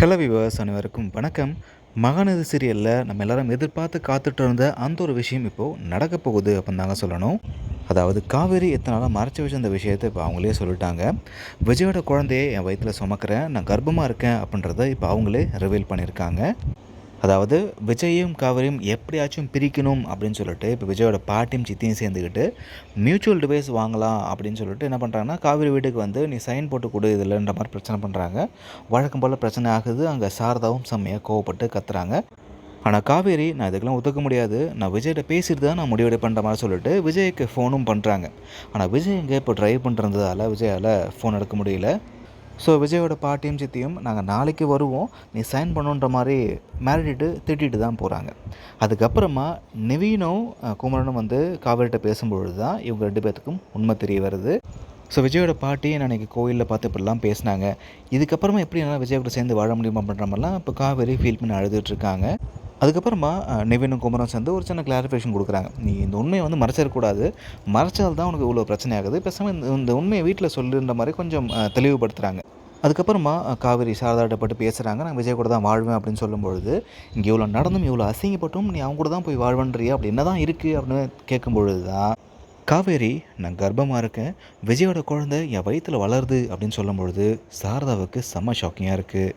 Hello viewers அனைவருக்கும் வணக்கம். மகாநதி சீரியலில் நம்ம எல்லாரும் எதிர்பார்த்து காத்துட்டு இருந்த அந்த ஒரு விஷயம் இப்போது நடக்க போகுது அப்படின்னு தாங்க சொல்லணும். அதாவது காவேரி எத்தனை நாளாக மறைச்சி வச்சிருந்த விஷயத்தை இப்போ அவங்களே சொல்லிட்டாங்க. விஜயோட குழந்தையை என் வயிற்றில் சுமக்கிறேன் நான் கர்ப்பமாக இருக்கேன் அப்படின்றத இப்போ அவங்களே ரிவீல் பண்ணியிருக்காங்க. அதாவது விஜயும் காவிரியும் எப்படியாச்சும் பிரிக்கணும் அப்படின்னு சொல்லிட்டு இப்போ விஜயோட பாட்டியும் சித்தியும் சேர்ந்துக்கிட்டு மியூச்சுவல் டிவைஸ் வாங்கலாம் அப்படின்னு சொல்லிட்டு என்ன பண்ணுறாங்கன்னா காவிரி வீட்டுக்கு வந்து நீ சைன் போட்டு கொடு இதில்ன்ற மாதிரி பிரச்சனை பண்ணுறாங்க வழக்கம் போல் பிரச்சனை ஆகுது. அங்கே சாரதாவும் செம்மையாக கோவப்பட்டு கத்துறாங்க. ஆனால் காவேரி நான் இதுக்கெல்லாம் ஒத்துக்க முடியாது. நான் விஜய்கிட்ட பேசிட்டு தான் நான் முடிவெடுப்பேன்ற மாதிரி சொல்லிட்டு விஜய்க்கு ஃபோனும் பண்ணுறாங்க ஆனால் விஜய் இங்கே இப்போ ட்ரைவ் பண்ணுறதால விஜயால் ஃபோன் எடுக்க முடியல. ஸோ விஜயோட பாட்டியும் சித்தியும் நாங்கள் நாளைக்கு வருவோம். நீ சைன் பண்ணுன்ற மாதிரி மிரட்டிட்டு திட்டிட்டு தான் போகிறாங்க அதுக்கப்புறமா நிவீனும் குமரனும் வந்து காவேரிட்ட பேசும்பொழுது தான் இவங்க ரெண்டு பேர்த்துக்கும் உண்மை தெரிய வருது. ஸோ விஜயோட பாட்டி நான் அன்றைக்கி கோயிலில் பார்த்து இப்படிலாம் பேசினாங்க. இதுக்கப்புறமா எப்படி என்னால் விஜய் கூட சேர்ந்து வாழ முடியுமா அப்படின்ற மாதிரிலாம் இப்போ காவேரி ஃபீல் பண்ணி அழுதுகிட்ருக்காங்க அதுக்கப்புறமா நிவினும் குமரன் சேர்ந்து ஒரு சின்ன கிளாரிஃபிகேஷன் கொடுக்குறாங்க. நீ இந்த உண்மையை வந்து மறைச்சிடக்கூடாது மறைச்சால் தான் உனக்கு இவ்வளோ பிரச்சனை ஆகுது. பேசாமல் இந்த இந்த உண்மையை வீட்டில் சொல்லுன்ற மாதிரி கொஞ்சம் தெளிவுபடுத்துகிறாங்க அதுக்கப்புறமா காவேரி சாரதாட்ட பட்டு பேசுகிறாங்க நான் விஜய் கூட தான் வாழ்வேன் அப்படின்னு சொல்லும்பொழுது இங்கே இவ்வளோ நடந்தும் இவ்வளோ அசிங்கப்பட்டும் நீ அவங்க கூட தான் போய் வாழ்வன்றியா? அப்படி என்ன தான் இருக்குது அப்படின்னு கேட்கும்பொழுது தான் காவேரி நான் கர்ப்பமாக இருக்கேன். விஜயோட குழந்தை என் வயிற்றில் வளருது அப்படின்னு சொல்லும்பொழுது சாரதாவுக்கு செம்ம ஷாக்கிங்காக இருக்குது